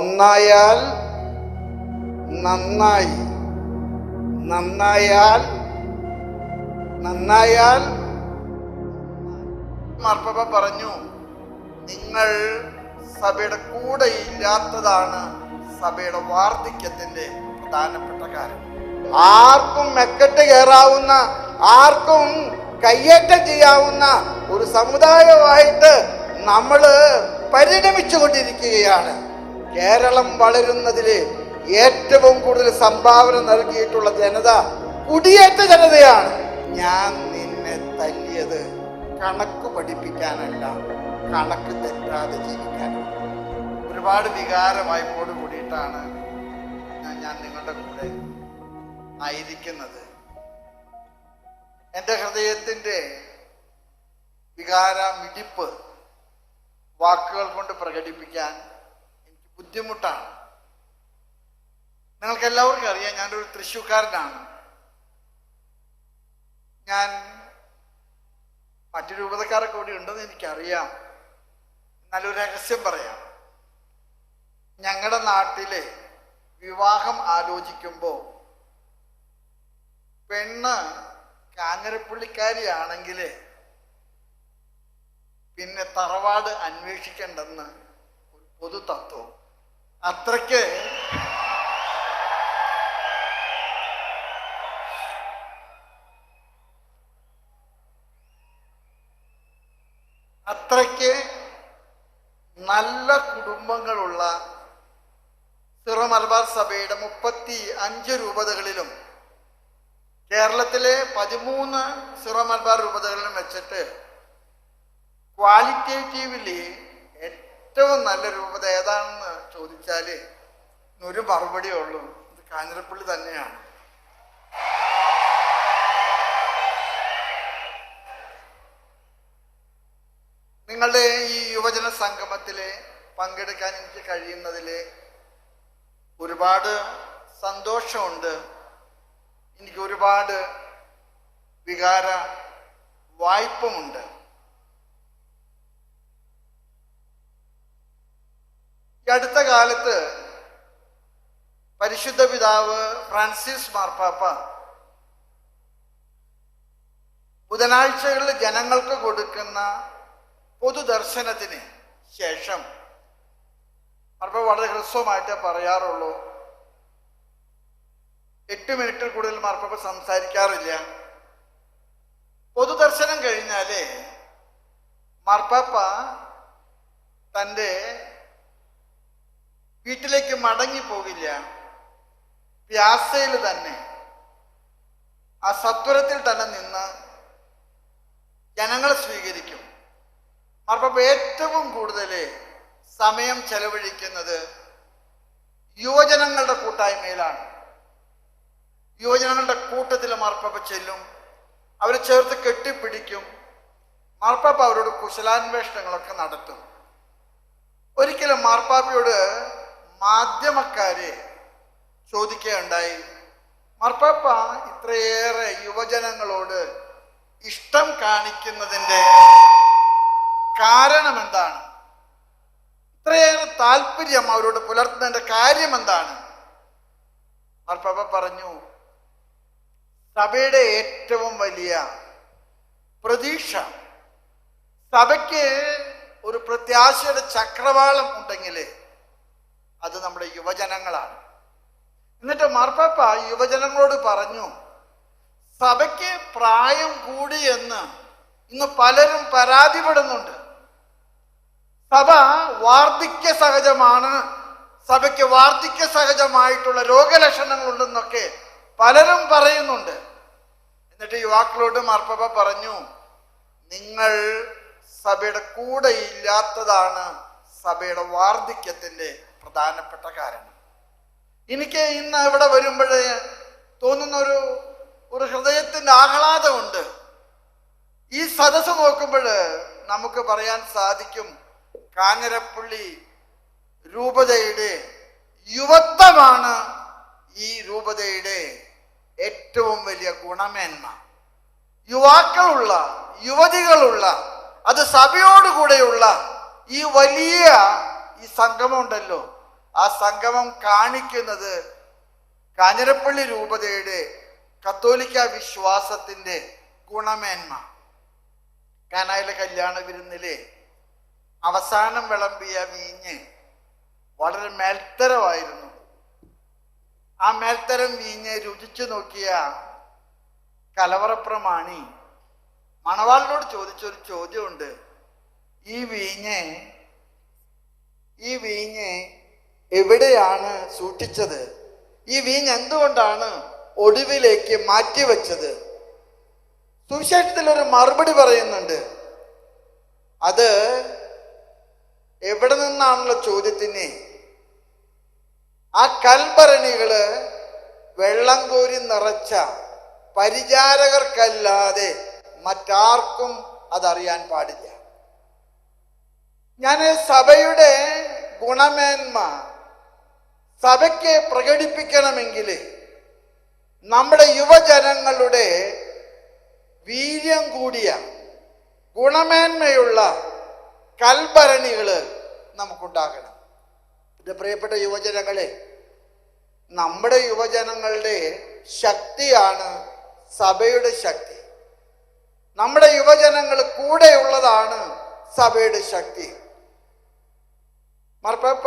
ഒന്നായാൽ നന്നായി. നന്നായാൽ നന്നായാൽ മാർപ്പ പറഞ്ഞു നിങ്ങൾ സഭയുടെ കൂടെ ഇല്ലാത്തതാണ് സഭയുടെ വാർദ്ധക്യത്തിന്റെ പ്രധാനപ്പെട്ട കാര്യം ആർക്കും മെക്കെട്ട് കയറാവുന്ന ആർക്കും കയ്യേറ്റം ചെയ്യാവുന്ന ഒരു സമുദായമായിട്ട് നമ്മൾ പരിണമിച്ചു കൊണ്ടിരിക്കുകയാണ് കേരളം വളരുന്നതിൽ ഏറ്റവും കൂടുതൽ സംഭാവന നൽകിയിട്ടുള്ള ജനത കുടിയേറ്റ ജനതയാണ്. ഞാൻ നിന്നെ തല്ലിയത് കണക്ക് പഠിപ്പിക്കാനല്ല കണക്ക് തെറ്റാതെ ജീവിക്കാൻ ഒരുപാട് വികാരമായപ്പോട് കൂടിയിട്ടാണ് ഞാൻ നിങ്ങളുടെ കൂടെ ആയിരിക്കുന്നത്. എന്റെ ഹൃദയത്തിന്റെ വികാര മിടിപ്പ് വാക്കുകൾ കൊണ്ട് പ്രകടിപ്പിക്കാൻ ബുദ്ധിമുട്ടാണ്. നിങ്ങൾക്ക് എല്ലാവർക്കും അറിയാം ഞാനൊരു തൃശ്ശൂക്കാരനാണ് ഞാൻ മറ്റു രൂപതക്കാരൊക്കെ കൂടി ഉണ്ടെന്ന് എനിക്കറിയാം. എന്നാലൊരു രഹസ്യം പറയാം. ഞങ്ങളുടെ നാട്ടിലെ വിവാഹം ആലോചിക്കുമ്പോൾ പെണ്ണ് കാഞ്ഞിരപ്പള്ളിക്കാരിയാണെങ്കിൽ പിന്നെ തറവാട് അന്വേഷിക്കേണ്ടെന്ന് ഒരു പൊതു തത്വം അത്രയ്ക്ക് അത്രയ്ക്ക് നല്ല കുടുംബങ്ങളുള്ള സിറോ മലബാർ സഭയുടെ മുപ്പത്തി അഞ്ച് രൂപതകളിലും കേരളത്തിലെ പതിമൂന്ന് സിറോ മലബാർ രൂപതകളിലും വെച്ചിട്ട് ക്വാളിറ്റേറ്റീവ്ലി ഏറ്റവും നല്ല രൂപത ഏതാണെന്ന് ചോദിച്ചാൽ ഒരു മറുപടിയേ ഉള്ളൂ. ഇത് കാഞ്ഞിരപ്പള്ളി തന്നെയാണ്. നിങ്ങളുടെ ഈ യുവജന സംഗമത്തിൽ പങ്കെടുക്കാൻ എനിക്ക് കഴിയുന്നതിൽ ഒരുപാട് സന്തോഷമുണ്ട്. എനിക്ക് ഒരുപാട് വികാര വായ്പമുണ്ട്. ഈ അടുത്ത കാലത്ത് പരിശുദ്ധ പിതാവ് ഫ്രാൻസിസ് മാർപ്പാപ്പ ബുധനാഴ്ചകളിൽ ജനങ്ങൾക്ക് കൊടുക്കുന്ന പൊതുദർശനത്തിന് ശേഷം മാർപ്പാപ്പ വളരെ ഹ്രസ്വമായിട്ടേ പറയാറുള്ളൂ. എട്ട് മിനിറ്റിൽ കൂടുതൽ മാർപ്പാപ്പ സംസാരിക്കാറില്ല. പൊതുദർശനം കഴിഞ്ഞാലേ മാർപ്പാപ്പ തന്റെ വീട്ടിലേക്ക് മടങ്ങി പോകില്ല വ്യാസയിൽ തന്നെ ആ സത്വരത്തിൽ തന്നെ നിന്ന് ജനങ്ങളെ സ്വീകരിക്കും. മാർപ്പാപ്പ ഏറ്റവും കൂടുതൽ സമയം ചെലവഴിക്കുന്നത് യുവജനങ്ങളുടെ കൂട്ടായ്മയിലാണ്. യുവജനങ്ങളുടെ കൂട്ടത്തിൽ മാർപ്പാപ്പ ചെല്ലും അവരെ ചേർത്ത് കെട്ടിപ്പിടിക്കും. മാർപ്പാപ്പ അവരോട് കുശലാന്വേഷണങ്ങളൊക്കെ നടത്തും. ഒരിക്കലും മാർപ്പാപ്പയോട് മാധ്യമക്കാരെ ചോദിക്കുകയുണ്ടായി മാർപ്പാപ്പ ഇത്രയേറെ യുവജനങ്ങളോട് ഇഷ്ടം കാണിക്കുന്നതിന്റെ കാരണം എന്താണ് ഇത്രയേറെ താല്പര്യം അവരോട് പുലർത്തുന്നതിന്റെ കാര്യം എന്താണ് മാർപ്പാപ്പ പറഞ്ഞു സഭയുടെ ഏറ്റവും വലിയ പ്രതീക്ഷ സഭയ്ക്ക് ഒരു പ്രത്യാശയുടെ ചക്രവാളം ഉണ്ടെങ്കിൽ അത് നമ്മുടെ യുവജനങ്ങളാണ്. എന്നിട്ട് മാർപ്പാപ്പ യുവജനങ്ങളോട് പറഞ്ഞു സഭയ്ക്ക് പ്രായം കൂടി എന്ന് ഇന്ന് പലരും പരാതിപ്പെടുന്നുണ്ട്. സഭ വാർദ്ധക്യ സഹജമാണ് സഭയ്ക്ക് വാർദ്ധക്യ സഹജമായിട്ടുള്ള രോഗലക്ഷണങ്ങൾ ഉണ്ടെന്നൊക്കെ പലരും പറയുന്നുണ്ട്. എന്നിട്ട് യുവാക്കളോട് മാർപ്പാപ്പ പറഞ്ഞു നിങ്ങൾ സഭയുടെ കൂടെ ഇല്ലാത്തതാണ് സഭയുടെ വാർദ്ധക്യത്തിന്റെ പ്രധാനപ്പെട്ട കാരണം. എനിക്ക് ഇന്ന് ഇവിടെ വരുമ്പോഴേ തോന്നുന്ന ഒരു ഹൃദയത്തിന്റെ ആഹ്ലാദമുണ്ട്. ഈ സദസ്സ് നോക്കുമ്പോൾ നമുക്ക് പറയാൻ സാധിക്കും കാഞ്ഞിരപ്പള്ളി രൂപതയുടെ യുവത്വമാണ് ഈ രൂപതയുടെ ഏറ്റവും വലിയ ഗുണമേന്മ യുവാക്കളുള്ള യുവതികളുള്ള അത് സഭയോടുകൂടെയുള്ള ഈ വലിയ ഈ സംഗമം ഉണ്ടല്ലോ ആ സംഗമം കാണിക്കുന്നത് കാഞ്ഞിരപ്പള്ളി രൂപതയുടെ കത്തോലിക്ക വിശ്വാസത്തിന്റെ ഗുണമേന്മ. കാനായിലെ കല്യാണ വിരുന്നിലെ അവസാനം വിളമ്പിയ വീഞ്ഞ് വളരെ മേൽത്തരമായിരുന്നു. ആ മേൽത്തരം വീഞ്ഞ് രുചിച്ചു നോക്കിയ കലവറപ്രമാണി മണവാളിനോട് ചോദിച്ചൊരു ചോദ്യമുണ്ട്. ഈ വീഞ്ഞ് ഈ വീഞ്ഞ് എവിടെയാണ് സൂക്ഷിച്ചത്? ഈ വീഞ്ഞ് എന്തുകൊണ്ടാണ് ഒടുവിലേക്ക് മാറ്റിവെച്ചത്? സുവിശേഷത്തിൽ ഒരു മറുപടി പറയുന്നുണ്ട്. അത് എവിടെ നിന്നാണുള്ള ചോദ്യത്തിന്? ആ കൽഭരണികൾ വെള്ളം കോരി നിറച്ച പരിചാരകർക്കല്ലാതെ മറ്റാർക്കും അതറിയാൻ പാടില്ല. ഞാൻ സഭയുടെ ഗുണമേന്മ സഭയ്ക്ക് പ്രകടിപ്പിക്കണമെങ്കിൽ നമ്മുടെ യുവജനങ്ങളുടെ വീര്യം കൂടിയ ഗുണമേന്മയുള്ള കൽഭരണികൾ നമുക്കുണ്ടാകണം. എന്റെ പ്രിയപ്പെട്ട യുവജനങ്ങളെ നമ്മുടെ യുവജനങ്ങളുടെ ശക്തിയാണ് സഭയുടെ ശക്തി. നമ്മുടെ യുവജനങ്ങൾ കൂടെയുള്ളതാണ് സഭയുടെ ശക്തി. മാർപ്പാപ്പ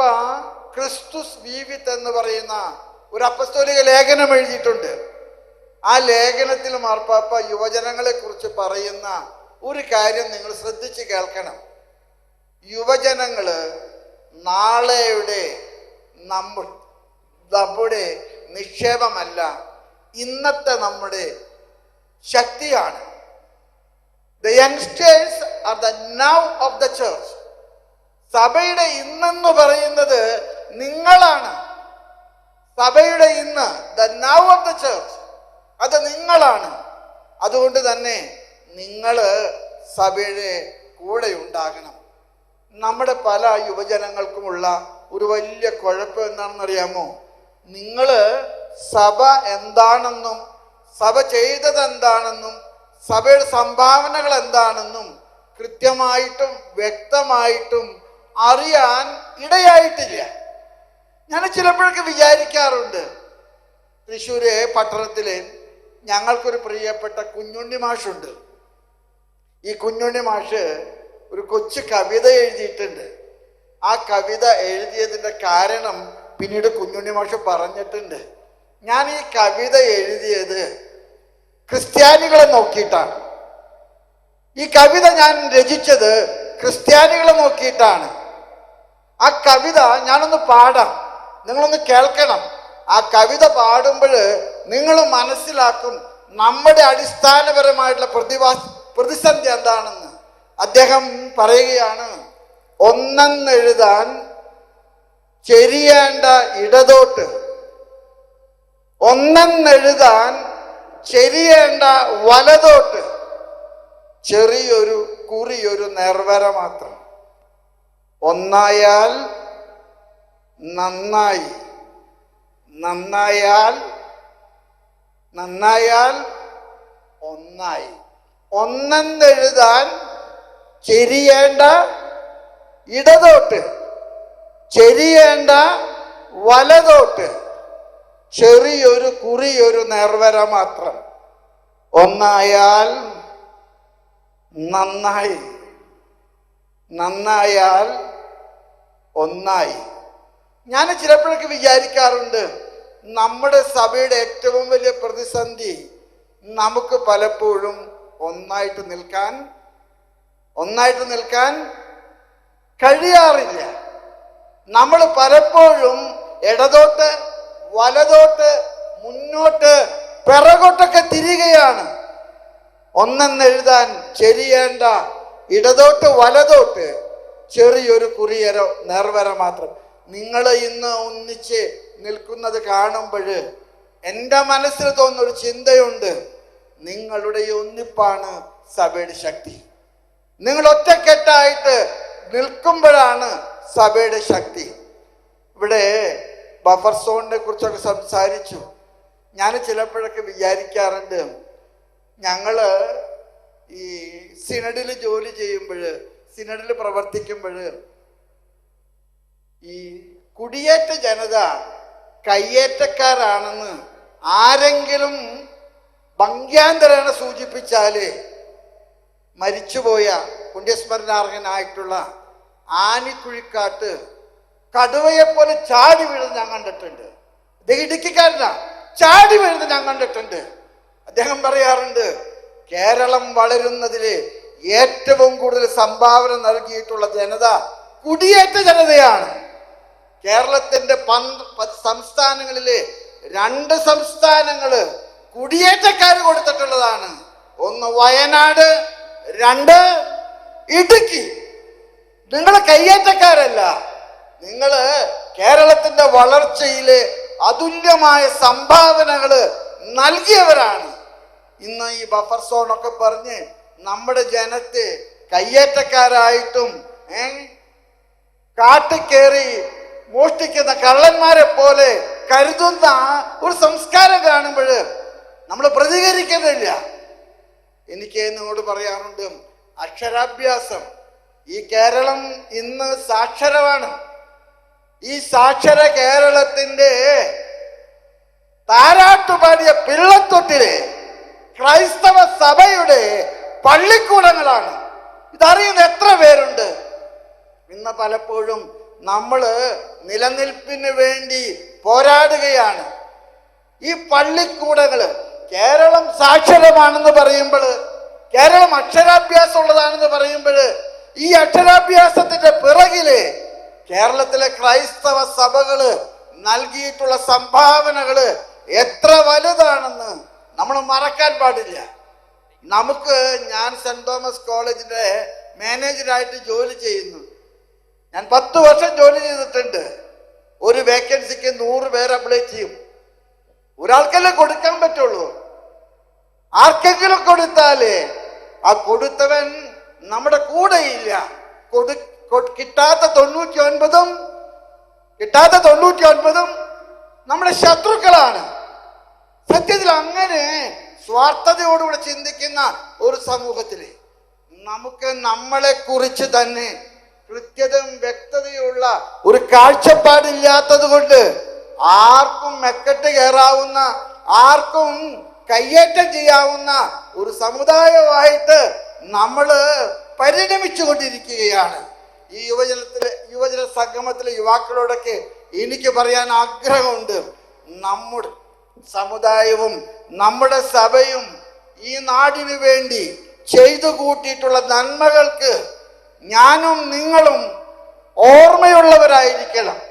ക്രിസ്തുസ് വീവിത്ത് എന്ന് പറയുന്ന ഒരു അപ്പസ്തോലിക ലേഖനം എഴുതിയിട്ടുണ്ട്. ആ ലേഖനത്തിൽ മാർപ്പാപ്പ യുവജനങ്ങളെ കുറിച്ച് പറയുന്ന ഒരു കാര്യം നിങ്ങൾ ശ്രദ്ധിച്ച് കേൾക്കണം. യുവജനങ്ങൾ നാളെയുടെ നമ്മ നമ്മുടെ നിക്ഷേപമല്ല ഇന്നത്തെ നമ്മുടെ ശക്തിയാണ്. The youngsters are the now of the church സഭയുടെ ഇന്നെന്ന് പറയുന്നത് നിങ്ങളാണ്. സഭയുടെ ഇന്ന് the now of the church അത് നിങ്ങളാണ്. അതുകൊണ്ട് തന്നെ നിങ്ങൾ സഭയുടെ കൂടെ ഉണ്ടാകണം. നമ്മുടെ പല യുവജനങ്ങൾക്കുമുള്ള ഒരു വലിയ കുഴപ്പം എന്താണെന്ന് അറിയാമോ നിങ്ങൾ സഭ എന്താണെന്നും സഭ ചെയ്തത് എന്താണെന്നും സഭയുടെ സംഭാവനകൾ എന്താണെന്നും കൃത്യമായിട്ടും വ്യക്തമായിട്ടും അറിയാൻ ഇടയായിട്ടില്ല. ഞാൻ ചിലപ്പോഴൊക്കെ വിചാരിക്കാറുണ്ട് തൃശ്ശൂര് പട്ടണത്തിൽ ഞങ്ങൾക്കൊരു പ്രിയപ്പെട്ട കുഞ്ഞുണ്ണി മാഷുണ്ട്. ഈ കുഞ്ഞുണ്ണി മാഷ് ഒരു കൊച്ചു കവിത എഴുതിയിട്ടുണ്ട്. ആ കവിത എഴുതിയതിന്റെ കാരണം പിന്നീട് കുഞ്ഞുണ്ണി മാഷ് പറഞ്ഞിട്ടുണ്ട്. ഞാൻ ഈ കവിത എഴുതിയത് ക്രിസ്ത്യാനികളെ നോക്കിയിട്ടാണ്. ഈ കവിത ഞാൻ രചിച്ചത് ക്രിസ്ത്യാനികളെ നോക്കിയിട്ടാണ്. ആ കവിത ഞാനൊന്ന് പാടാം. നിങ്ങളൊന്ന് കേൾക്കണം. ആ കവിത പാടുമ്പോൾ നിങ്ങൾ മനസ്സിലാക്കും നമ്മുടെ അടിസ്ഥാനപരമായിട്ടുള്ള പ്രതിഭാ പ്രതിസന്ധി എന്താണെന്ന്. അദ്ദേഹം പറയുകയാണ് ഒന്നെന്നെഴുതാൻ ചെരിയേണ്ട ഇടതോട്ട്. ഒന്നെന്നെഴുതാൻ ചെരിയേണ്ട വലതോട്ട്. ചെറിയൊരു കുറിയൊരു നേർവര മാത്രം. ഒന്നായാൽ നന്നായി. നന്നായാൽ നന്നായാൽ ഒന്നായി. ഒന്നെന്നെഴുതാൻ ചെരിയേണ്ട ഇടതോട്ട് ചെരിയേണ്ട വലതോട്ട്. ചെറിയൊരു കുറിയൊരു നേർവര മാത്രം. ഒന്നായാൽ നന്നായി. നന്നായാൽ ഒന്നായി. ഞാൻ ചിലപ്പോഴൊക്കെ വിചാരിക്കാറുണ്ട് നമ്മുടെ സഭയുടെ ഏറ്റവും വലിയ പ്രതിസന്ധി നമുക്ക് പലപ്പോഴും ഒന്നായിട്ട് നിൽക്കാൻ ഒന്നായിട്ട് നിൽക്കാൻ കഴിയാറില്ല. നമ്മൾ പലപ്പോഴും ഇടതോട്ട് വലതോട്ട് മുന്നോട്ട് പിറകോട്ടൊക്കെ തിരികെയാണ് ഒന്നെന്നെഴുതാൻ ചെരിയേണ്ട ഇടതോട്ട് വലതോട്ട് ചെറിയൊരു കുറിയരോ നേർവര മാത്രം. നിങ്ങൾ ഇന്ന് ഒന്നിച്ച് നിൽക്കുന്നത് കാണുമ്പോൾ എന്റെ മനസ്സിൽ തോന്നുന്നൊരു ചിന്തയുണ്ട്. നിങ്ങളുടെ ഒന്നിപ്പാണ് സഭയുടെ ശക്തി. നിങ്ങൾ ഒറ്റക്കെട്ടായിട്ട് നിൽക്കുമ്പോഴാണ് സഭയുടെ ശക്തി. ഇവിടെ ബഫർ സോണിനെ കുറിച്ചൊക്കെ സംസാരിച്ചു. ഞാൻ ചിലപ്പോഴൊക്കെ വിചാരിക്കാറുണ്ട് ഞങ്ങൾ ഈ സിനഡിൽ ജോലി ചെയ്യുമ്പോൾ സിനഡിൽ പ്രവർത്തിക്കുമ്പോൾ ഈ കുടിയേറ്റ ജനത കയ്യേറ്റക്കാരാണെന്ന് ആരെങ്കിലും ഭംഗ്യാന്തരേണ സൂചിപ്പിച്ചാൽ മരിച്ചുപോയ പുണ്യസ്മരണാർഹനായിട്ടുള്ള ആനിക്കുഴിക്കാട്ട് കടുവയെപ്പോലെ ചാടി വീഴുന്നത് ഞാൻ കണ്ടിട്ടുണ്ട്. അദ്ദേഹം ഇടുക്കിക്കാരനാ. ചാടി വീഴുന്നത് ഞാൻ കണ്ടിട്ടുണ്ട്. അദ്ദേഹം പറയാറുണ്ട് കേരളം വളരുന്നതിൽ ഏറ്റവും കൂടുതൽ സംഭാവന നൽകിയിട്ടുള്ള ജനത കുടിയേറ്റ ജനതയാണ്. കേരളത്തിന്റെ സംസ്ഥാനങ്ങളിലെ രണ്ട് സംസ്ഥാനങ്ങൾ കുടിയേറ്റക്കാർ കൊടുത്തിട്ടുള്ളതാണ്. ഒന്ന് വയനാട് രണ്ട് ഇടുക്കി. നിങ്ങൾ കയ്യേറ്റക്കാരല്ല. നിങ്ങൾ കേരളത്തിന്റെ വളർച്ചയിൽ അതുല്യമായ സംഭാവനകൾ നൽകിയവരാണ്. ഇന്ന് ഈ ബഫർ സോൺ ഒക്കെ പറഞ്ഞ് നമ്മുടെ ജനത്തെ കയ്യേറ്റക്കാരായിട്ടും ഏ കാട്ടിക്കേറി മോഷ്ടിക്കുന്ന കള്ളന്മാരെ പോലെ കരുതുന്ന ഒരു സംസ്കാരം കാണുമ്പോൾ നമ്മൾ പ്രതികരിക്കുന്നില്ല എനിക്ക് നിങ്ങളോട് പറയാറുണ്ട് അക്ഷരാഭ്യാസം ഈ കേരളം ഇന്ന് സാക്ഷരമാണ്. ഈ സാക്ഷര കേരളത്തിന്റെ താരാട്ടുപാടിയ പിള്ളത്തൊട്ടിലെ ക്രൈസ്തവ സഭയുടെ പള്ളിക്കൂടങ്ങളാണ്. ഇതറിയുന്ന എത്ര പേരുണ്ട്? ഇന്ന് പലപ്പോഴും നമ്മൾ നിലനിൽപ്പിന് വേണ്ടി പോരാടുകയാണ്. ഈ പള്ളിക്കൂടങ്ങൾ കേരളം സാക്ഷരമാണെന്ന് പറയുമ്പോൾ കേരളം അക്ഷരാഭ്യാസം ഉള്ളതാണെന്ന് പറയുമ്പോൾ ഈ അക്ഷരാഭ്യാസത്തിന്റെ പിറകിൽ കേരളത്തിലെ ക്രൈസ്തവ സഭകൾ നൽകിയിട്ടുള്ള സംഭാവനകൾ എത്ര വലുതാണെന്ന് നമ്മൾ മറക്കാൻ പാടില്ല. നമുക്ക് ഞാൻ സെന്റ് തോമസ് കോളേജിന്റെ മാനേജറായിട്ട് ജോലി ചെയ്യുന്നു. ഞാൻ പത്ത് വർഷം ജോലി ചെയ്തിട്ടുണ്ട്. ഒരു വേക്കൻസിക്ക് നൂറ് പേര് അപ്ലൈ ചെയ്യും. ഒരാൾക്കല്ലേ കൊടുക്കാൻ പറ്റുള്ളൂ? ആർക്കെങ്കിലും കൊടുത്താലേ? ആ കൊടുത്തവൻ നമ്മുടെ കൂടെയില്ല കൊടു കിട്ടാത്ത തൊണ്ണൂറ്റി ഒൻപതും കിട്ടാത്ത തൊണ്ണൂറ്റി ഒൻപതും നമ്മുടെ ശത്രുക്കളാണ്. സത്യത്തിൽ അങ്ങനെ സ്വാർത്ഥതയോടുകൂടെ ചിന്തിക്കുന്ന ഒരു സമൂഹത്തിൽ നമുക്ക് നമ്മളെ കുറിച്ച് തന്നെ കൃത്യതയും വ്യക്തതയുള്ള ഒരു കാഴ്ചപ്പാടില്ലാത്തത് കൊണ്ട് ആർക്കും മെക്കെട്ട് കയറാവുന്ന ആർക്കും കയ്യേറ്റം ചെയ്യാവുന്ന ഒരു സമുദായമായിട്ട് നമ്മൾ പരിണമിച്ചു കൊണ്ടിരിക്കുകയാണ് ഈ യുവജനത്തിലെ യുവജന സംഗമത്തിലെ യുവാക്കളോടൊക്കെ എനിക്ക് പറയാൻ ആഗ്രഹമുണ്ട്. നമ്മുടെ സമുദായവും നമ്മുടെ സഭയും ഈ നാടിനു വേണ്ടി ചെയ്തു കൂട്ടിയിട്ടുള്ള നന്മകൾക്ക് ഞാനും നിങ്ങളും ഓർമ്മയുള്ളവരായിരിക്കണം.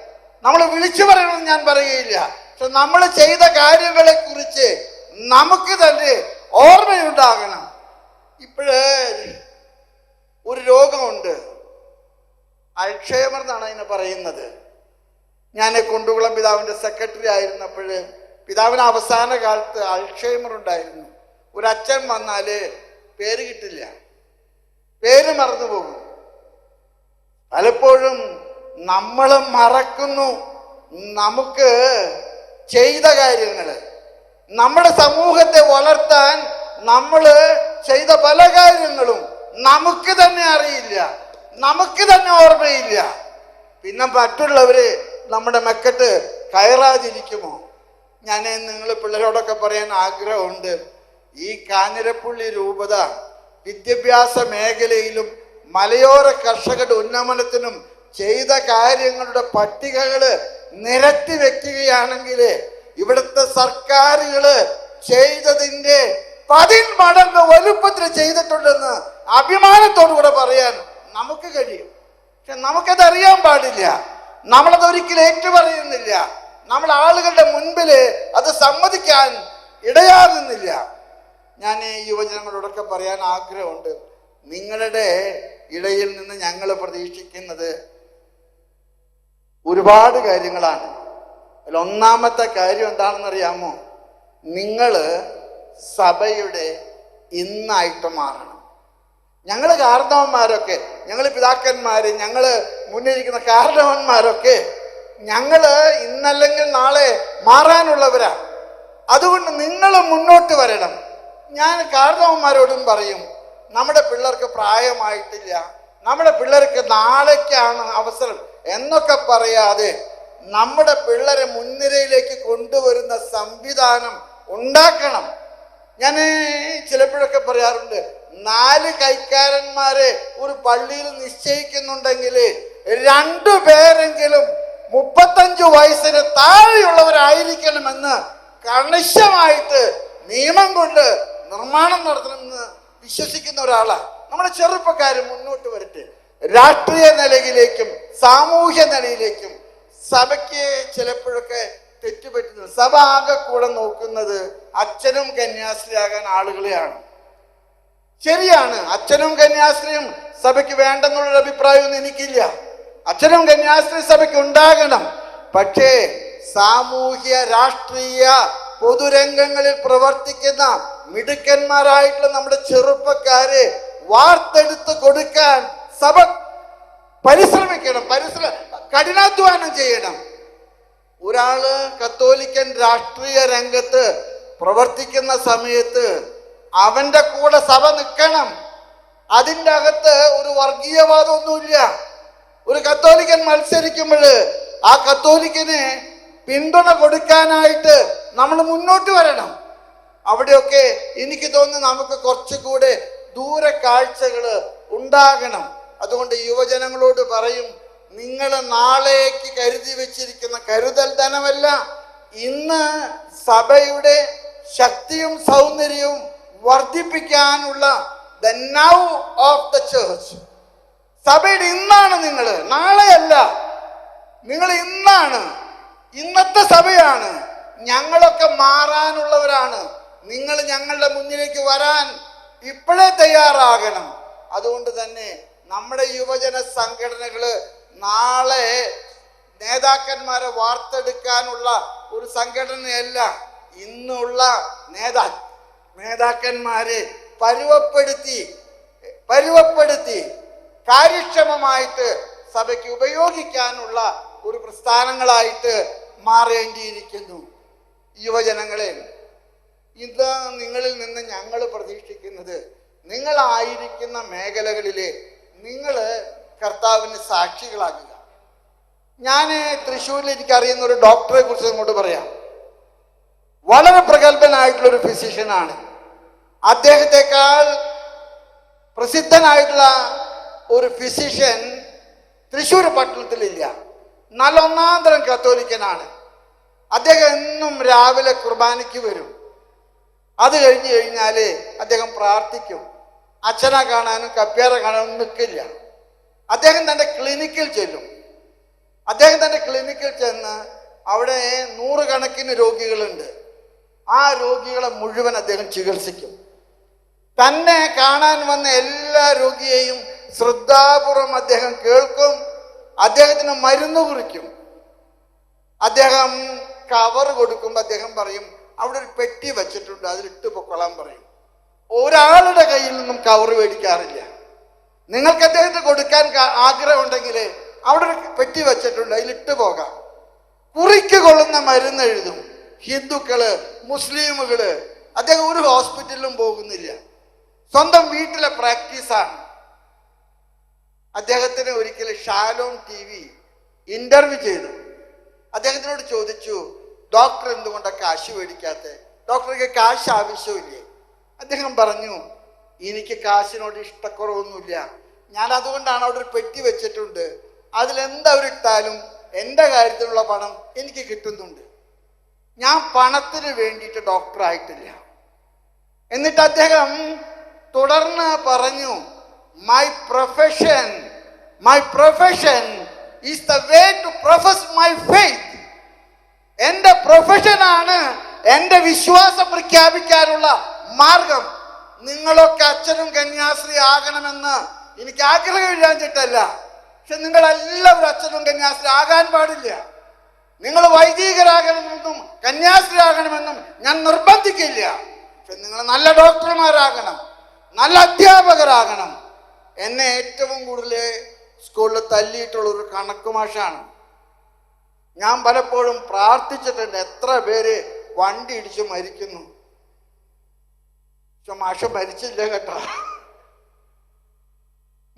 നമ്മൾ വിളിച്ചു പറയണമെന്ന് ഞാൻ പറയുകയില്ല. പക്ഷെ നമ്മൾ ചെയ്ത കാര്യങ്ങളെ കുറിച്ച് നമുക്ക് തന്നെ ഓർമ്മയുണ്ടാകണം. ഇപ്പോഴ് ഒരു രോഗമുണ്ട്. അൽക്ഷേമർ എന്നാണ് അതിനെ പറയുന്നത്. ഞാൻ കൊണ്ടുകുളം പിതാവിന്റെ സെക്രട്ടറി ആയിരുന്നപ്പോൾ പിതാവിന് അവസാന കാലത്ത് അൽക്ഷേമർ ഉണ്ടായിരുന്നു. ഒരു അച്ഛൻ വന്നാൽ പേര് കിട്ടില്ല. പേര് മറന്നു പോകും പലപ്പോഴും നമ്മൾ മറക്കുന്നു. നമുക്ക് ചെയ്ത കാര്യങ്ങൾ നമ്മുടെ സമൂഹത്തെ വളർത്താൻ നമ്മൾ ചെയ്ത പല കാര്യങ്ങളും നമുക്ക് തന്നെ അറിയില്ല. നമുക്ക് തന്നെ ഓർമ്മയില്ല. പിന്നെ മറ്റുള്ളവര് നമ്മുടെ മെക്കറ്റ് കയറാതിരിക്കുമോ? ഞാൻ നിങ്ങൾ പിള്ളേരോടൊക്കെ പറയാൻ ആഗ്രഹമുണ്ട്. ഈ കാഞ്ഞിരപ്പള്ളി രൂപത വിദ്യാഭ്യാസ മേഖലയിലും മലയോര കർഷകരുടെ ഉന്നമനത്തിനും ചെയ്ത കാര്യങ്ങളുടെ പട്ടികകൾ നിരത്തി വെക്കുകയാണെങ്കിൽ ഇവിടുത്തെ സർക്കാരുകൾ ചെയ്തതിന്റെ പതിന്മടങ്ങ് വലുപ്പത്തിൽ ചെയ്തിട്ടുണ്ടെന്ന് അഭിമാനത്തോടു കൂടെ പറയാൻ നമുക്ക് കഴിയും. പക്ഷെ നമുക്കത് അറിയാൻ പാടില്ല. നമ്മളത് ഒരിക്കലും ഏറ്റുപറയുന്നില്ല. നമ്മൾ ആളുകളുടെ മുൻപിൽ അത് സമ്മതിക്കാൻ ഇടയാകുന്നില്ല. ഞാൻ ഈ യുവജനങ്ങളോടൊക്കെ പറയാൻ ആഗ്രഹമുണ്ട്. നിങ്ങളുടെ ഇടയിൽ നിന്ന് ഞങ്ങൾ പ്രതീക്ഷിക്കുന്നത് ഒരുപാട് കാര്യങ്ങളാണ്. അതിൽ ഒന്നാമത്തെ കാര്യം എന്താണെന്നറിയാമോ? നിങ്ങൾ സഭയുടെ ഇന്നായിട്ട് മാറണം. ഞങ്ങൾ കാരണവന്മാരൊക്കെ ഞങ്ങൾ പിതാക്കന്മാര് ഞങ്ങൾ മുന്നിരിക്കുന്ന കാരണവന്മാരൊക്കെ ഞങ്ങൾ ഇന്നല്ലെങ്കിൽ നാളെ മാറാനുള്ളവരാ. അതുകൊണ്ട് നിങ്ങൾ മുന്നോട്ട് വരണം. ഞാൻ കാരണവന്മാരോടും പറയും നമ്മുടെ പിള്ളേർക്ക് പ്രായമായിട്ടില്ല. നമ്മുടെ പിള്ളേർക്ക് നാളേക്കാണ് അവസരം. എന്നൊക്കെ പറയാതെ നമ്മുടെ പിള്ളേരെ മുൻനിരയിലേക്ക് കൊണ്ടുവരുന്ന സംവിധാനം ഉണ്ടാക്കണം. ഞാൻ ചിലപ്പോഴൊക്കെ പറയാറുണ്ട് നാല് കൈക്കാരന്മാരെ ഒരു പള്ളിയിൽ നിശ്ചയിക്കുന്നുണ്ടെങ്കിൽ രണ്ടു പേരെങ്കിലും മുപ്പത്തഞ്ചു വയസ്സിന് താഴെയുള്ളവരായിരിക്കണമെന്ന് കണിശമായിട്ട് നിയമം കൊണ്ട് നിർമ്മാണം നടത്തണമെന്ന് വിശ്വസിക്കുന്ന ഒരാളാണ്. നമ്മുടെ ചെറുപ്പക്കാർ മുന്നോട്ട് വരട്ടെ. രാഷ്ട്രീയ നിലയിലേക്കും സാമൂഹ്യ നിലയിലേക്കും സഭയ്ക്ക് ചിലപ്പോഴൊക്കെ തെറ്റുപറ്റുന്നത് സഭ ആകെ കൂടെ നോക്കുന്നത് അച്ഛനും കന്യാസ്ത്രീയാകാൻ ആളുകളെയാണ്. ശരിയാണ് അച്ഛനും കന്യാസ്ത്രീയും സഭയ്ക്ക് വേണ്ടെന്നുള്ളൊരു അഭിപ്രായമൊന്നും എനിക്കില്ല. അച്ഛനും കന്യാസ്ത്രീ സഭയ്ക്ക് ഉണ്ടാകണം. പക്ഷേ സാമൂഹ്യ രാഷ്ട്രീയ പൊതുരംഗങ്ങളിൽ പ്രവർത്തിക്കുന്ന മിടുക്കന്മാരായിട്ടുള്ള നമ്മുടെ ചെറുപ്പക്കാരെ വാർത്തെടുത്ത് കൊടുക്കാൻ സഭ പരിശ്രമിക്കണം പരിശ്ര കഠിനാധ്വാനം ചെയ്യണം. ഒരാൾ കത്തോലിക്കൻ രാഷ്ട്രീയ രംഗത്ത് പ്രവർത്തിക്കുന്ന സമയത്ത് അവന്റെ കൂടെ സഭ നിൽക്കണം. അതിന്റെ അകത്ത് ഒരു വർഗീയവാദമൊന്നുമില്ല. ഒരു കത്തോലിക്കൻ മത്സരിക്കുമ്പോൾ ആ കത്തോലിക്കന് പിന്തുണ കൊടുക്കാനായിട്ട് നമ്മൾ മുന്നോട്ട് വരണം. അവിടെയൊക്കെ എനിക്ക് തോന്നുന്നു നമുക്ക് കുറച്ചുകൂടെ ദൂര കാഴ്ചകൾ ഉണ്ടാകണം. അതുകൊണ്ട് യുവജനങ്ങളോട് പറയും നിങ്ങൾ നാളേക്ക് കരുതി വെച്ചിരിക്കുന്ന കരുതൽ ധനമല്ല. ഇന്ന് സഭയുടെ ശക്തിയും സൗന്ദര്യവും വർദ്ധിപ്പിക്കാനുള്ള the now of the church സഭയുടെ ഇന്നാണ് നിങ്ങൾ നാളെയല്ല. നിങ്ങൾ ഇന്നാണ്. ഇന്നത്തെ സഭയാണ്. ഞങ്ങളൊക്കെ മാറാനുള്ളവരാണ്. നിങ്ങൾ ഞങ്ങളുടെ മുന്നിലേക്ക് വരാൻ ഇപ്പോഴേ തയ്യാറാകണം. അതുകൊണ്ട് തന്നെ നമ്മുടെ യുവജന സംഘടനകൾ നാളെ നേതാക്കന്മാരെ വാർത്തെടുക്കാനുള്ള ഒരു സംഘടനയല്ല. ഇന്നുള്ള നേതാ നേതാക്കന്മാരെ പരുവപ്പെടുത്തി പരുവപ്പെടുത്തി കാര്യക്ഷമമായിട്ട് സഭയ്ക്ക് ഉപയോഗിക്കാനുള്ള ഒരു പ്രസ്ഥാനങ്ങളായിട്ട് മാറേണ്ടിയിരിക്കുന്നു. യുവജനങ്ങളെ ഇത് നിങ്ങളിൽ നിന്ന് ഞങ്ങൾ പ്രതീക്ഷിക്കുന്നത് നിങ്ങളായിരിക്കുന്ന മേഖലകളിലെ നിങ്ങൾ കർത്താവിന് സാക്ഷികളാകുക. ഞാൻ തൃശ്ശൂരിൽ എനിക്ക് അറിയുന്ന ഒരു ഡോക്ടറെ കുറിച്ച് ഇങ്ങോട്ട് പറയാം. വളരെ പ്രഗത്ഭനായിട്ടുള്ള ഒരു ഫിസിഷ്യനാണ് അദ്ദേഹത്തെക്കാൾ പ്രസിദ്ധനായിട്ടുള്ള ഒരു ഫിസിഷ്യൻ തൃശ്ശൂർ പട്ടണത്തിലില്ല. നല്ല ഒന്നാന്തരം കത്തോലിക്കനാണ്. അദ്ദേഹം എന്നും രാവിലെ കുർബാനയ്ക്ക് വരും. അത് കഴിഞ്ഞ് കഴിഞ്ഞാൽ അദ്ദേഹം പ്രാർത്ഥിക്കും. അച്ഛനെ കാണാനും കപ്പ്യാറെ കാണാനും നിൽക്കില്ല അദ്ദേഹം തന്റെ ക്ലിനിക്കിൽ ചെല്ലും. അദ്ദേഹം തന്റെ ക്ലിനിക്കിൽ ചെന്ന് അവിടെ നൂറുകണക്കിന് രോഗികളുണ്ട്. ആ രോഗികളെ മുഴുവൻ അദ്ദേഹം ചികിത്സിക്കും. തന്നെ കാണാൻ വന്ന എല്ലാ രോഗിയെയും ശ്രദ്ധാപൂർവം അദ്ദേഹം കേൾക്കും അദ്ദേഹത്തിന് മരുന്ന് കുറിക്കും. അദ്ദേഹം കവർ കൊടുക്കുമ്പോൾ അദ്ദേഹം പറയും അവിടെ ഒരു പെട്ടി വെച്ചിട്ടുണ്ട് അതിലിട്ട് പൊക്കോളാൻ പറയും. ഒരാളുടെ കയ്യിൽ നിന്നും കവർ മേടിക്കാറില്ല. നിങ്ങൾക്ക് അദ്ദേഹത്തിന് കൊടുക്കാൻ ആഗ്രഹം ആഗ്രഹമുണ്ടെങ്കിൽ അവിടെ ഒരു പെട്ടി വെച്ചിട്ടുണ്ട് അതിലിട്ട് പോകാം. കുറിക്ക് കൊള്ളുന്ന മരുന്ന് എഴുതും. ഹിന്ദുക്കൾ മുസ്ലിമുകൾ അദ്ദേഹം ഒരു ഹോസ്പിറ്റലിലും പോകുന്നില്ല. സ്വന്തം വീട്ടിലെ പ്രാക്ടീസാണ് അദ്ദേഹത്തിന് ഒരിക്കൽ ഷാലോം ടി വി ഇന്റർവ്യൂ ചെയ്തു. അദ്ദേഹത്തിനോട് ചോദിച്ചു ഡോക്ടർ എന്തുകൊണ്ടാണ് കാശ് മേടിക്കാത്ത? ഡോക്ടർക്ക് കാശ് ആവശ്യമില്ലേ? അദ്ദേഹം പറഞ്ഞു എനിക്ക് കാശിനോട് ഇഷ്ടക്കുറവൊന്നുമില്ല. ഞാൻ അതുകൊണ്ടാണ് അവിടെ ഒരു പെട്ടി വെച്ചിട്ടുണ്ട്. അതിലെന്തവരിട്ടാലും എന്റെ കാര്യത്തിലുള്ള പണം എനിക്ക് കിട്ടുന്നുണ്ട്. ഞാൻ പണത്തിന് വേണ്ടിയിട്ട് ഡോക്ടറായിട്ടില്ല. എന്നിട്ട് അദ്ദേഹം തുടർന്ന് പറഞ്ഞു my profession my profession is the way to profess my faith എന്റെ പ്രൊഫഷനാണ് എന്റെ വിശ്വാസം പ്രഖ്യാപിക്കാനുള്ള മാർഗം. നിങ്ങളൊക്കെ അച്ഛനും കന്യാസ്ത്രീ ആകണമെന്ന് എനിക്ക് ആഗ്രഹമില്ലാഞ്ഞിട്ടല്ല പക്ഷെ നിങ്ങളെല്ലാവരും അച്ഛനും കന്യാസ്ത്രീ ആകാൻ പാടില്ല. നിങ്ങൾ വൈദികരാകണമെന്നും കന്യാസ്ത്രീ ആകണമെന്നും ഞാൻ നിർബന്ധിക്കില്ല. പക്ഷെ നിങ്ങൾ നല്ല ഡോക്ടർമാരാകണം നല്ല അധ്യാപകരാകണം. എന്നെ ഏറ്റവും കൂടുതൽ സ്കൂളിൽ തല്ലിയിട്ടുള്ള ഒരു കണക്ക് മാഷാണ്. ഞാൻ പലപ്പോഴും പ്രാർത്ഥിച്ചിട്ടുണ്ട് എത്ര പേര് വണ്ടി ഇടിച്ച് മരിക്കുന്നു. പക്ഷെ മാഷ മരിച്ചില്ല കേട്ടോ.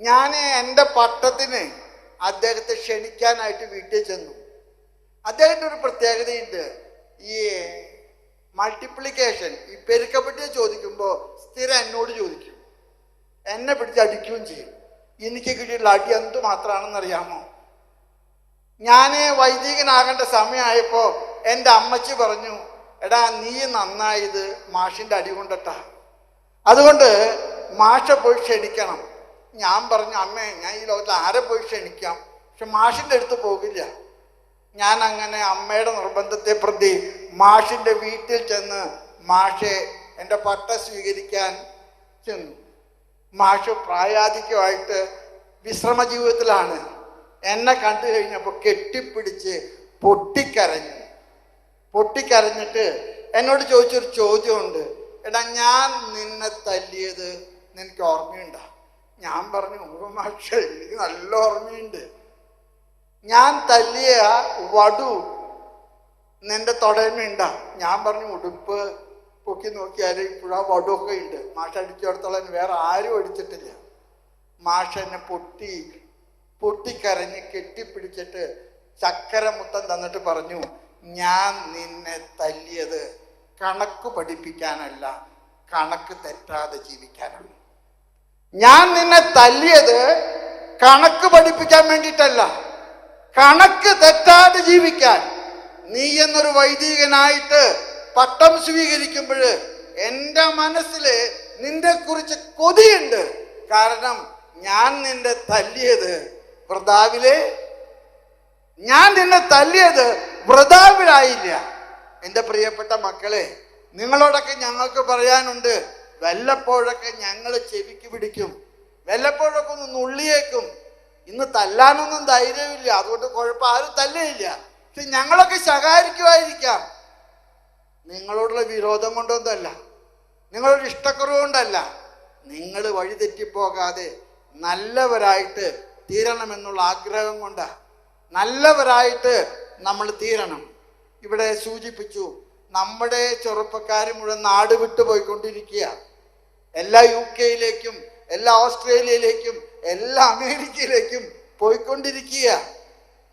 ഞാൻ എന്റെ പട്ടത്തിന് അദ്ദേഹത്തെ ക്ഷണിക്കാനായിട്ട് വീട്ടിൽ ചെന്നു. അദ്ദേഹത്തിന്റെ ഒരു പ്രത്യേകതയുണ്ട്. ഈ മൾട്ടിപ്ലിക്കേഷൻ ഈ പെരുക്കപ്പെട്ടിയെ ചോദിക്കുമ്പോൾ സ്ഥിരം എന്നോട് ചോദിക്കും. എന്നെ പിടിച്ച് അടിക്കുകയും ചെയ്യും. എനിക്ക് കിട്ടിയിട്ടുള്ള അടി എന്തു മാത്രമാണെന്ന് അറിയാമോ ഞാൻ വൈദികനാകേണ്ട സമയമായപ്പോൾ എന്റെ അമ്മച്ചി പറഞ്ഞു എടാ നീ നന്നായത് മാഷിന്റെ അടി കൊണ്ടിട്ടാ. അതുകൊണ്ട് മാഷ പോയി ക്ഷണിക്കണം. ഞാൻ പറഞ്ഞു അമ്മേ ഞാൻ ഈ ലോകത്തിൽ ആരെ പോയി ക്ഷണിക്കാം? പക്ഷെ മാഷിന്റെ അടുത്ത് പോകില്ല. ഞാൻ അങ്ങനെ അമ്മയുടെ നിർബന്ധത്തെ പ്രതി മാഷിന്റെ വീട്ടിൽ ചെന്ന് മാഷെ എന്റെ പട്ട സ്വീകരിക്കാൻ ചെന്നു. മാഷ് പ്രായാധിക്യമായിട്ട് വിശ്രമ ജീവിതത്തിലാണ് എന്നെ കണ്ടു കഴിഞ്ഞപ്പോൾ കെട്ടിപ്പിടിച്ച് പൊട്ടിക്കരഞ്ഞു. പൊട്ടിക്കരഞ്ഞിട്ട് എന്നോട് ചോദിച്ചൊരു ചോദ്യമുണ്ട്. എടാ ഞാൻ നിന്നെ തല്ലിയത് നിനക്ക് ഓർമ്മയുണ്ട? ഞാൻ പറഞ്ഞു "ഉവ്വ് എനിക്ക് നല്ല ഓർമ്മയുണ്ട്. ഞാൻ തല്ലിയ വടു നിന്റെ തൊടയുന്നുണ്ടാ ഞാൻ പറഞ്ഞു ഉടുപ്പ് പൊക്കി നോക്കിയാൽ ഇപ്പോഴും ആ വടുവൊക്കെ ഉണ്ട് മാഷ അടിച്ചിടത്തോളം വേറെ ആരും അടിച്ചിട്ടില്ല. മാഷ എന്നെ പൊട്ടി പൊട്ടിക്കരഞ്ഞ് കെട്ടിപ്പിടിച്ചിട്ട് ചക്കര മുത്തം തന്നിട്ട് പറഞ്ഞു ഞാൻ നിന്നെ തല്ലിയത് കണക്ക് പഠിപ്പിക്കാനല്ല കണക്ക് തെറ്റാതെ ജീവിക്കാനാണ്. ഞാൻ നിന്നെ തല്ലിയത് കണക്ക് പഠിപ്പിക്കാൻ വേണ്ടിയിട്ടല്ല കണക്ക് തെറ്റാതെ ജീവിക്കാൻ. നീ എന്നൊരു വൈദികനായിട്ട് പട്ടം സ്വീകരിക്കുമ്പോൾ എന്റെ മനസ്സിൽ നിന്റെ കുറിച്ച് കൊതിയുണ്ട്. കാരണം ഞാൻ നിന്നെ തല്ലിയത് വൃതാവിലെ ഞാൻ നിന്നെ തല്ലിയത് വൃതാവിലായില്ല എന്റെ പ്രിയപ്പെട്ട മക്കളെ നിങ്ങളോടൊക്കെ ഞങ്ങൾക്ക് പറയാനുണ്ട് വല്ലപ്പോഴൊക്കെ ഞങ്ങൾ ചെവിക്ക് പിടിക്കും വല്ലപ്പോഴൊക്കെ ഒന്ന് നുള്ളിയേക്കും. ഇന്ന് തല്ലാനൊന്നും ധൈര്യമില്ല അതുകൊണ്ട് കുഴപ്പം ആരും തല്ലേയില്ല പക്ഷെ ഞങ്ങളൊക്കെ ശകാരിക്കുമായിരിക്കാം. നിങ്ങളോടുള്ള വിരോധം കൊണ്ടൊന്നുമല്ല. നിങ്ങളൊരു ഇഷ്ടക്കുറവ് കൊണ്ടല്ല. നിങ്ങൾ വഴിതെറ്റിപ്പോകാതെ നല്ലവരായിട്ട് തീരണമെന്നുള്ള ആഗ്രഹം കൊണ്ട്. നല്ലവരായിട്ട് നമ്മൾ തീരണം. ഇവിടെ സൂചിപ്പിച്ചു നമ്മുടെ ചെറുപ്പക്കാർ മുഴുവൻ നാട് വിട്ടു പോയിക്കൊണ്ടിരിക്കുക. എല്ലാ യു കെയിലേക്കും എല്ലാ ഓസ്ട്രേലിയയിലേക്കും എല്ലാ അമേരിക്കയിലേക്കും പോയിക്കൊണ്ടിരിക്കുക.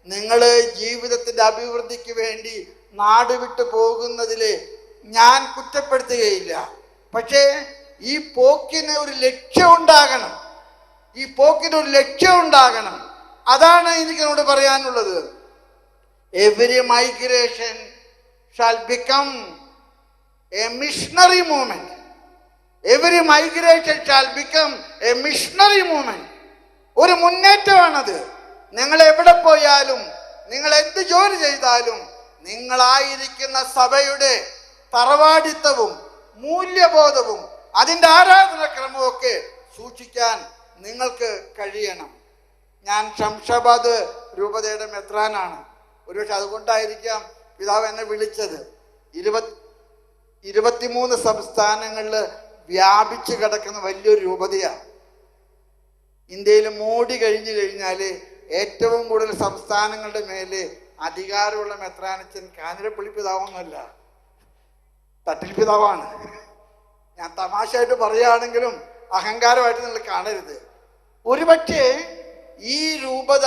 നിങ്ങൾ ജീവിതത്തിന്റെ അഭിവൃദ്ധിക്ക് വേണ്ടി നാട് വിട്ടു പോകുന്നതിൽ ഞാൻ കുറ്റപ്പെടുത്തുകയില്ല. പക്ഷേ ഈ പോക്കിന് ഒരു ലക്ഷ്യം ഉണ്ടാകണം ഈ പോക്കിന് ഒരു ലക്ഷ്യം ഉണ്ടാകണം അതാണ് എനിക്ക് എന്നോട് പറയാനുള്ളത്. Every migration shall become a missionary movement every migration shall become a missionary movement ഒരു മുന്നേറ്റമാണത്. നിങ്ങൾ എവിടെ പോയാലും നിങ്ങൾ എന്ത് ജോലി ചെയ്താലും നിങ്ങളായിരിക്കുന്ന സഭയുടെ തറവാടിത്തവും മൂല്യബോധവും അതിന്റെ ആരാധനക്രമവും ഒക്കെ സൂക്ഷിക്കാൻ നിങ്ങൾക്ക് കഴിയണം. ഞാൻ ശംഷാബാദ് രൂപതയുടെ മെത്രാനാണ്. ഒരുപക്ഷെ അതുകൊണ്ടായിരിക്കാം പിതാവ് എന്നെ വിളിച്ചത്. ഇരുപത് ഇരുപത്തിമൂന്ന് സംസ്ഥാനങ്ങളിൽ വ്യാപിച്ചു കിടക്കുന്ന വലിയൊരു രൂപതയാണ് ഇന്ത്യയിൽ മോഡി കഴിഞ്ഞു കഴിഞ്ഞാൽ ഏറ്റവും കൂടുതൽ സംസ്ഥാനങ്ങളുടെ മേലെ അധികാരമുള്ള മെത്രാനച്ചൻ കാനിരപ്പള്ളി പിതാവൊന്നുമല്ല. തട്ടിൽ പിതാവാണ്. ഞാൻ തമാശയായിട്ട് പറയുകയാണെങ്കിലും അഹങ്കാരമായിട്ട് നിങ്ങൾ കാണരുത്. ഒരുപക്ഷെ ഈ രൂപത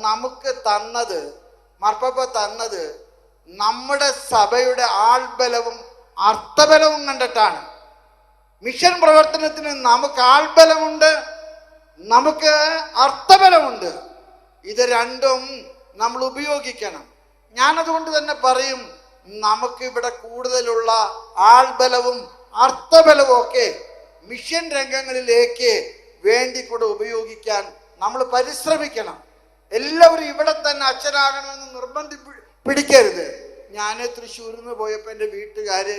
നമുക്ക് തന്നത് മർപ്പപ്പ തന്നത് നമ്മുടെ സഭയുടെ ആൾബലവും അർത്ഥബലവും കണ്ടിട്ടാണ്. മിഷൻ പ്രവർത്തനത്തിന് നമുക്ക് ആൾബലമുണ്ട് നമുക്ക് അർത്ഥബലമുണ്ട്. ഇത് രണ്ടും നമ്മൾ ഉപയോഗിക്കണം ഞാനതുകൊണ്ട് തന്നെ പറയും നമുക്കിവിടെ കൂടുതലുള്ള ആൾബലവും അർത്ഥബലവും ഒക്കെ മിഷൻ രംഗങ്ങളിലേക്ക് വേണ്ടി കൂടെ ഉപയോഗിക്കാൻ നമ്മൾ പരിശ്രമിക്കണം. എല്ലാവരും ഇവിടെ തന്നെ അച്ഛനാകണമെന്ന് നിർബന്ധി പിടിക്കരുത്. ഞാൻ തൃശ്ശൂരിൽ നിന്ന് പോയപ്പോൾ എന്റെ വീട്ടുകാര്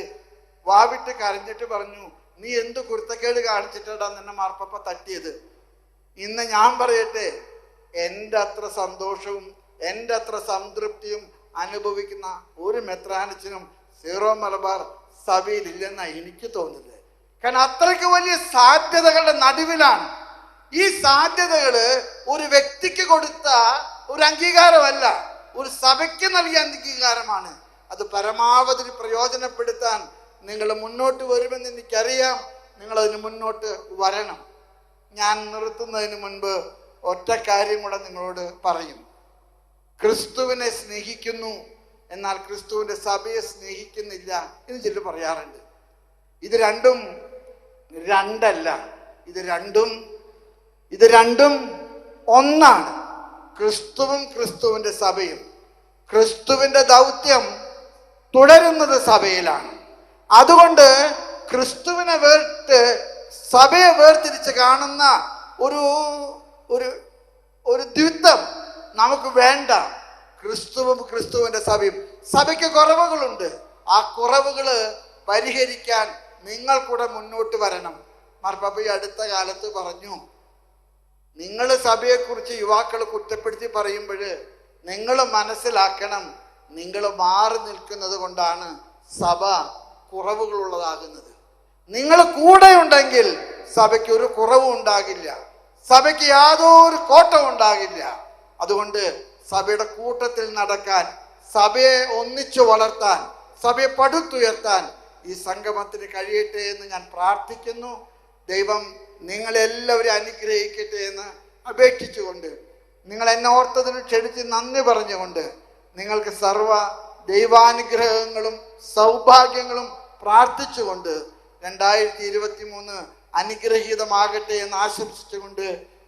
വാവിട്ട് കരഞ്ഞിട്ട് പറഞ്ഞു നീ എന്ത് കുരുത്തക്കേട് കാണിച്ചിട്ടാ നിന്നെ മാർപ്പപ്പ തട്ടിയത്? ഇന്ന് ഞാൻ പറയട്ടെ എന്റെ അത്ര സന്തോഷവും എന്റെ അത്ര സംതൃപ്തിയും അനുഭവിക്കുന്ന ഒരു മെത്രാനച്ചനും സീറോ മലബാർ സഭയിലില്ലെന്നാണ് എനിക്ക് തോന്നുന്നത്. കാരണം അത്രയ്ക്ക് വലിയ സാധ്യതകളുടെ നടുവിലാണ്. ഈ സാധ്യതകൾ ഒരു വ്യക്തിക്ക് കൊടുത്ത ഒരു അംഗീകാരമല്ല ഒരു സഭയ്ക്ക് നൽകിയ അംഗീകാരമാണ്. അത് പരമാവധി പ്രയോജനപ്പെടുത്താൻ നിങ്ങൾ മുന്നോട്ട് വരുമെന്ന് എനിക്കറിയാം. നിങ്ങൾ അതിന് മുന്നോട്ട് വരണം. ഞാൻ നിർത്തുന്നതിന് മുൻപ് ഒറ്റ കാര്യം കൂടെ നിങ്ങളോട് പറയും. ക്രിസ്തുവിനെ സ്നേഹിക്കുന്നു എന്നാൽ ക്രിസ്തുവിന്റെ സഭയെ സ്നേഹിക്കുന്നില്ല എന്ന് ചിലർ പറയാറുണ്ട്. ഇത് രണ്ടും രണ്ടല്ല. ഇത് രണ്ടും ഇത് രണ്ടും ഒന്നാണ്. ക്രിസ്തുവും ക്രിസ്തുവിന്റെ സഭയും. ക്രിസ്തുവിന്റെ ദൗത്യം തുടരുന്നത് സഭയിലാണ്. അതുകൊണ്ട് ക്രിസ്തുവിനെ വേർട്ട് സഭയെ വേർതിരിച്ച് കാണുന്ന ഒരു ഒരു ഒരു ദ്വിത്വം നമുക്ക് വേണ്ട ക്രിസ്തുവും ക്രിസ്തുവിന്റെ സഭയും. സഭയ്ക്ക് കുറവുകളുണ്ട്. ആ കുറവുകൾ പരിഹരിക്കാൻ നിങ്ങൾ കൂടെ മുന്നോട്ട് വരണം. മാർപ്പാപ്പ ഈ അടുത്ത കാലത്ത് പറഞ്ഞു നിങ്ങൾ സഭയെക്കുറിച്ച് യുവാക്കൾ കുറ്റപ്പെടുത്തി പറയുമ്പോൾ നിങ്ങൾ മനസ്സിലാക്കണം നിങ്ങൾ മാറി നിൽക്കുന്നത് കൊണ്ടാണ് സഭ കുറവുകളുള്ളതാകുന്നത്. നിങ്ങൾ കൂടെ ഉണ്ടെങ്കിൽ സഭയ്ക്ക് ഒരു കുറവും ഉണ്ടാകില്ല. സഭയ്ക്ക് യാതൊരു കോട്ടവും ഉണ്ടാകില്ല. അതുകൊണ്ട് സഭയുടെ കൂട്ടത്തിൽ നടക്കാൻ സഭയെ ഒന്നിച്ചു വളർത്താൻ സഭയെ പടുത്തുയർത്താൻ ഈ സംഗമത്തിന് കഴിയട്ടെ എന്ന് ഞാൻ പ്രാർത്ഥിക്കുന്നു. ദൈവം നിങ്ങളെല്ലാവരും അനുഗ്രഹിക്കട്ടെ എന്ന് അപേക്ഷിച്ചുകൊണ്ട് നിങ്ങൾ എന്നെ ഓർത്തതിന് ക്ഷണിച്ച് നന്ദി പറഞ്ഞുകൊണ്ട് നിങ്ങൾക്ക് സർവ ദൈവാനുഗ്രഹങ്ങളും സൗഭാഗ്യങ്ങളും പ്രാർത്ഥിച്ചുകൊണ്ട് രണ്ടായിരത്തി ഇരുപത്തി മൂന്ന് അനുഗ്രഹീതമാകട്ടെ എന്ന് ആശംസിച്ചുകൊണ്ട്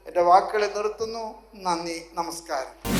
എന്റെ വാക്കുകളെ നിർത്തുന്നു. നന്ദി നമസ്കാരം.